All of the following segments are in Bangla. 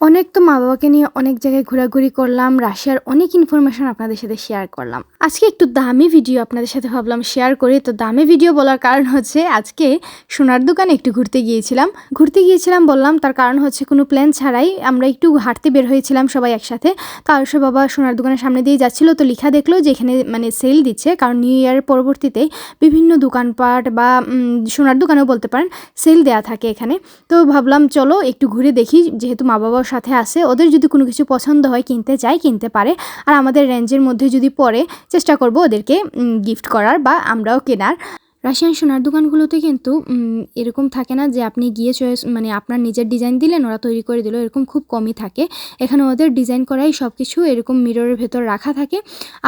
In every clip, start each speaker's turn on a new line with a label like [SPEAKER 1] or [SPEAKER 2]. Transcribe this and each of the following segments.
[SPEAKER 1] অনেক তো মা বাবাকে নিয়ে অনেক জায়গায় ঘোরাঘুরি করলাম, রাশিয়ার অনেক ইনফরমেশন আপনাদের সাথে শেয়ার করলাম। আজকে একটু দামি ভিডিও আপনাদের সাথে ভাবলাম শেয়ার করি, তো দামি ভিডিও বলার কারণ হচ্ছে আজকে সোনার দোকানে একটু ঘুরতে গিয়েছিলাম। ঘুরতে গিয়েছিলাম বললাম, তার কারণ হচ্ছে কোনো প্ল্যান ছাড়াই আমরা একটু হাঁটতে বের হয়েছিলাম সবাই একসাথে। তো আয়ুষ বাবা সোনার দোকানের সামনে দিয়ে যাচ্ছিল, তো লেখা দেখল যে এখানে মানে সেল দিচ্ছে, কারণ নিউ ইয়ারের পরবর্তীতে বিভিন্ন দোকানপাট বা সোনার দোকানেও বলতে পারেন সেল দেয়া থাকে এখানে। তো ভাবলাম চলো একটু ঘুরে দেখি, যেহেতু মা বাবার সাথে আছে ওদের যদি কোনো কিছু পছন্দ হয় কিনতে চাই কিনতে পারে। আর আমাদের রেঞ্জের মধ্যে যদি পড়ে, চেষ্টা করব ওদেরকে গিফট করার বা আমরাও কেনার। রাশিয়ান সোনার দোকানগুলোতে কিন্তু এরকম থাকে না যে আপনি গিয়ে চয়েস মানে আপনার নিজের ডিজাইন দিলেন, ওরা তৈরি করে দিল, এরকম খুব কমই থাকে। এখানে ওদের ডিজাইন করাই সব কিছু এরকম মিররের ভেতর রাখা থাকে।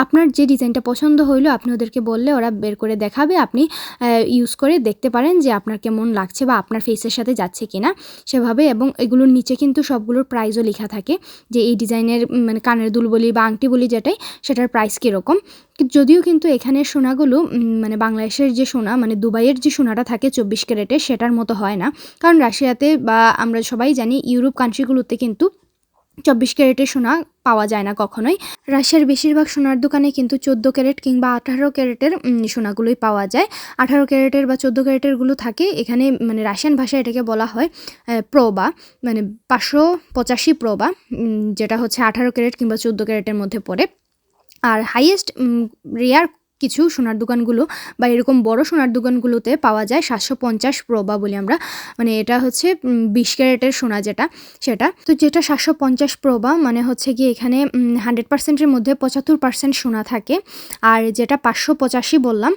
[SPEAKER 1] আপনার যে ডিজাইনটা পছন্দ হইল, আপনি ওদেরকে বললে ওরা বের করে দেখাবে, আপনি ইউজ করে দেখতে পারেন যে আপনার কেমন লাগছে বা আপনার ফেসের সাথে যাচ্ছে কিনা সেভাবে। এবং এগুলোর নিচে কিন্তু সবগুলোর প্রাইসও লেখা থাকে যে এই ডিজাইনের মানে কানের দুল বলি বা আংটি বলি যেটাই, সেটার প্রাইস কীরকম। যদিও কিন্তু এখানের সোনাগুলো মানে বাংলাদেশের যে সোনা মানে দুবাইয়ের যে সোনাটা থাকে চব্বিশ ক্যারেটে, সেটার মতো হয় না। কারণ রাশিয়াতে বা আমরা সবাই জানি ইউরোপ কান্ট্রিগুলোতে কিন্তু চব্বিশ ক্যারেটের সোনা পাওয়া যায় না কখনোই। রাশিয়ার বেশিরভাগ সোনার দোকানে কিন্তু চোদ্দ ক্যারেট কিংবা আঠারো ক্যারেটের সোনাগুলোই পাওয়া যায়। আঠারো ক্যারেটের বা চোদ্দ ক্যারেটেরগুলো থাকে, এখানে মানে রাশিয়ান ভাষায় এটাকে বলা হয় প্রবা মানে পাঁচশো পঁচাশি প্রবা যেটা হচ্ছে আঠারো ক্যারেট কিংবা চোদ্দ ক্যারেটের মধ্যে পড়ে। আর হাইয়েস্ট রেয়ার কিছু সোনার দোকানগুলো বা এরকম বড় সোনার দোকানগুলোতে পাওয়া যায় সাতশো পঞ্চাশ প্রবা বলি আমরা। মানে এটা হচ্ছে বিশ ক্যারেটের সোনা যেটা, সেটা। তো যেটা সাতশো পঞ্চাশ প্রবা মানে হচ্ছে কি এখানে হান্ড্রেড পার্সেন্টের মধ্যে পঁচাত্তর পার্সেন্ট সোনা থাকে। আর যেটা পাঁচশো পঁচাশি বললাম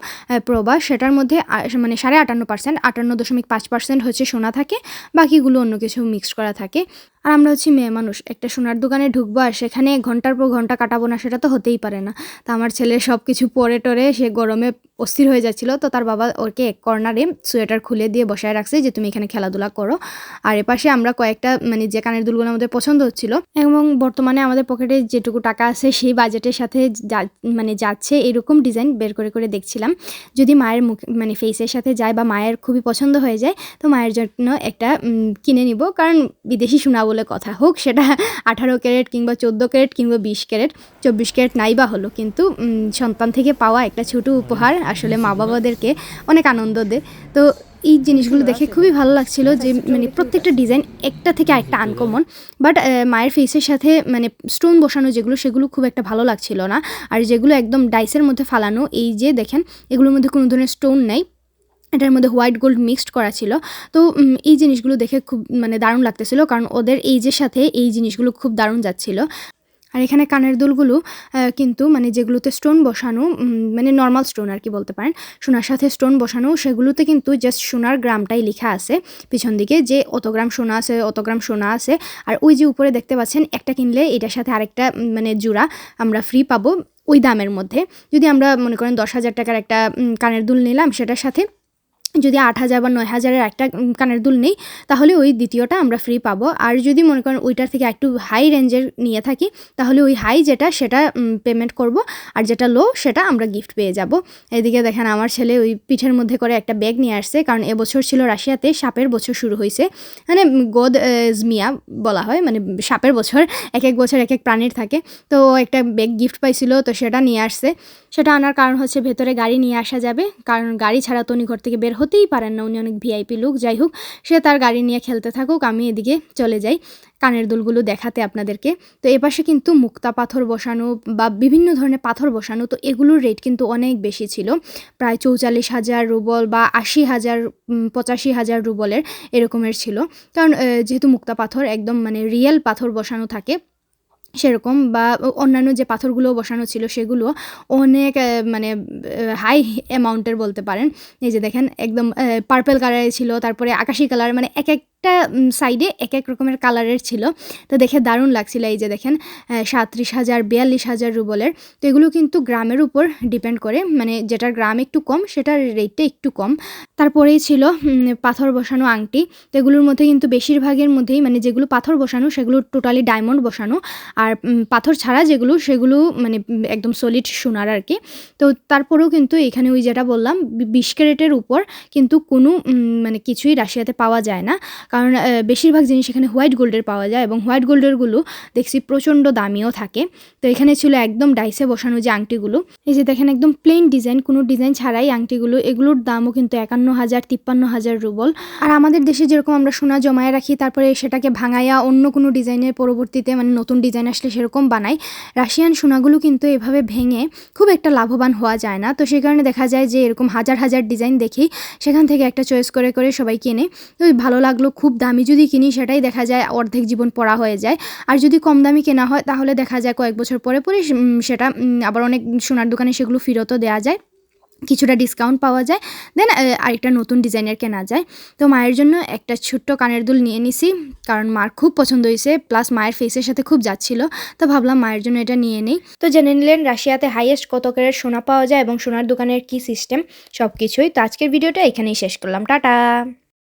[SPEAKER 1] প্রবা সেটার মধ্যে মানে সাড়ে আটান্ন পার্সেন্ট, আটান্ন দশমিক পাঁচ পার্সেন্ট হচ্ছে সোনা থাকে। বাকিগুলো অন্য কিছু মিক্স করা থাকে। আর আমরা হচ্ছি মেয়ে মানুষ, একটা সোনার দোকানে ঢুকবো আর সেখানে ঘণ্টার পর ঘণ্টা কাটাবো না, সেটা তো হতেই পারে না। তো আমার ছেলে সব কিছু পরে টরে সে গরমে অস্থির হয়ে যাচ্ছিল, তো তার বাবা ওকে এক কর্নারে সোয়েটার খুলে দিয়ে বসায় রাখছে যে, তুমি এখানে খেলাধুলা করো। আর এপাশে আমরা কয়েকটা মানে যে কানের দুলগুলো আমাদের পছন্দ হচ্ছিল, এবং বর্তমানে আমাদের পকেটে যেটুকু টাকা আছে, সেই বাজেটের সাথে মানে যাচ্ছে, এরকম ডিজাইন বের করে করে দেখছিলাম। যদি মায়ের মুখ মানে ফেসের সাথে যায় বা মায়ের খুবই পছন্দ হয়ে যায়, তো মায়ের জন্য একটা কিনে নিব, কারণ বিদেশি সোনা বলে কথা হোক, সেটা আঠারো ক্যারেট কিংবা চোদ্দ ক্যারেট কিংবা বিশ ক্যারেট, চব্বিশ ক্যারেট নাই বা হলো, কিন্তু সন্তান থেকে পাওয়া একটা ছোট উপহার আসলে মা বাবাদেরকে অনেক আনন্দ দেয়। তো এই জিনিসগুলো দেখে খুবই ভালো লাগছিল যে মানে প্রত্যেকটা ডিজাইন একটা থেকে আরেকটা আনকমন বাট মায়ের ফেসের সাথে মানে স্টোন বসানো যেগুলো, সেগুলো খুব একটা ভালো লাগছিল না। আর যেগুলো একদম ডাইসের মধ্যে ফালানো, এই যে দেখেন, এগুলোর মধ্যে কোনো ধরনের স্টোন নেই। এটার মধ্যে হোয়াইট গোল্ড মিক্সড করা ছিল। তো এই জিনিসগুলো দেখে খুব মানে দারুণ লাগতেছিল, কারণ ওদের এইজের সাথে এই জিনিসগুলো খুব দারুণ যাচ্ছিল। আর এখানে কানের দুলগুলো কিন্তু মানে যেগুলোতে স্টোন বসানো মানে নর্মাল স্টোন আর কি বলতে পারেন, সোনার সাথে স্টোন বসানো, সেগুলোতে কিন্তু জাস্ট সোনার গ্রামটাই লেখা আছে। পিছন দিকে যে অত গ্রাম সোনা আছে, অত গ্রাম সোনা আছে। আর ওই যে উপরে দেখতে পাচ্ছেন, একটা কিনলে এটার সাথে আরেকটা মানে জোড়া আমরা ফ্রি পাবো ওই দামের মধ্যে। যদি আমরা মনে করেন দশ হাজার টাকার একটা কানের দুল নিলাম, সেটার সাথে যদি আট হাজার বা নয় হাজারের একটা কানের দুল নেই, তাহলে ওই দ্বিতীয়টা আমরা ফ্রি পাবো। আর যদি মনে করেন ওইটার থেকে একটু হাই রেঞ্জের নিয়ে থাকি, তাহলে ওই হাই যেটা, সেটা পেমেন্ট করব। আর যেটা লো সেটা আমরা গিফট পেয়ে যাব। এদিকে দেখেন আমার ছেলে ওই পিঠের মধ্যে করে একটা ব্যাগ নিয়ে আসছে, কারণ এবছর ছিল রাশিয়াতে সাপের বছর শুরু হয়েছে। মানে গোদ জমিয়া বলা হয় মানে সাপের বছর, এক এক বছর এক এক প্রাণীর থাকে। তো একটা ব্যাগ গিফট পাইছিল, তো সেটা নিয়ে আসছে। সেটা আনার কারণ হচ্ছে ভেতরে গাড়ি নিয়ে আসা যাবে, কারণ গাড়ি ছাড়া তো উনি ঘর থেকে বের হতেই পারেন না। উনি অনেক ভিআইপি লোক, যাই হোক, সে তার গাড়ি নিয়ে খেলতে থাকুক, আমি এদিকে চলে যাই কানের দুলগুলো দেখাতে আপনাদেরকে। তো এপাশে কিন্তু মুক্তা পাথর বসানো বা বিভিন্ন ধরনের পাথর বসানো, তো এগুলোর রেট কিন্তু অনেক বেশি ছিল। প্রায় চৌচল্লিশ হাজার রুবল বা আশি হাজার পঁচাশি হাজার রুবলের এরকমের ছিল। কারণ যেহেতু মুক্তা পাথর একদম মানে রিয়েল পাথর বসানো থাকে সেরকম বা অন্যান্য যে পাথরগুলো বসানো ছিল সেগুলো অনেক মানে হাই অ্যামাউন্টের বলতে পারেন। এই যে দেখেন, একদম পার্পেল কালারের ছিল, তারপরে আকাশি কালার মানে এক এক একটা সাইডে এক এক রকমের কালারের ছিল। তো দেখে দারুণ লাগছিল এই যে দেখেন সাঁত্রিশ হাজার, বিয়াল্লিশ হাজার রুবলের তো এগুলো কিন্তু গ্রামের উপর ডিপেন্ড করে মানে যেটার গ্রাম একটু কম, সেটার রেটটা একটু কম। তারপরেই ছিল পাথর বসানো আংটি। তো এগুলোর মধ্যে কিন্তু বেশিরভাগের মধ্যেই মানে যেগুলো পাথর বসানো, সেগুলো টোটালি ডায়মন্ড বসানো। আর পাথর ছাড়া যেগুলো, সেগুলো মানে একদম সলিড সোনার আর কি। তো তারপরেও কিন্তু এখানে ওই যেটা বললাম বিশ ক্যারেটের উপর কিন্তু কোনো মানে কিছুই রাশিয়াতে পাওয়া যায় না। কারণ বেশিরভাগ জিনিস এখানে হোয়াইট গোল্ডের পাওয়া যায় এবং হোয়াইট গোল্ডেরগুলো দেখছি প্রচণ্ড দামিও থাকে। তো এখানে ছিল একদম ডাইসে বসানো যে আংটিগুলো, এই যে দেখেন একদম প্লেন ডিজাইন কোনো ডিজাইন ছাড়াই আংটিগুলো, এগুলোর দামও কিন্তু একান্ন হাজার, তিপ্পান্ন হাজার রুবল। আর আমাদের দেশে যেরকম আমরা সোনা জমায়ে রাখি, তারপরে সেটাকে ভাঙাইয়া অন্য কোনো ডিজাইনের পরবর্তীতে মানে নতুন ডিজাইন আসলে সেরকম বানাই, রাশিয়ান সোনাগুলো কিন্তু এভাবে ভেঙে খুব একটা লাভবান হওয়া যায় না। তো সেই কারণে দেখা যায় যে এরকম হাজার হাজার ডিজাইন দেখি, সেখান থেকে একটা চয়েস করে করে সবাই কেনে তো ভালো লাগল খুব দামি যদি কিনি সেটাই দেখা যায়, অর্ধেক জীবন পড়া হয়ে যায়। আর যদি কম দামি কেনা হয়, তাহলে দেখা যায় কয়েক বছর পরে পরে সেটা আবার অনেক সোনার দোকানে সেগুলো ফেরতও দেওয়া যায়। কিছুটা ডিসকাউন্ট পাওয়া যায়। দেন আরেকটা নতুন ডিজাইনের কেনা যায়। তো মায়ের জন্য একটা ছোট্ট কানের দুল নিয়ে নিছি, কারণ মার খুব পছন্দ হয়েছে প্লাস মায়ের ফেসের সাথে খুব যাচ্ছিল। তো ভাবলাম মায়ের জন্য এটা নিয়ে নেই। তো জেনে নিলেন, রাশিয়াতে হাইয়েস্ট কত ক্যারেট সোনা পাওয়া যায় এবং সোনার দোকানের কি সিস্টেম সব কিছুই তো আজকের ভিডিওটা এখানেই শেষ করলাম। টাটা!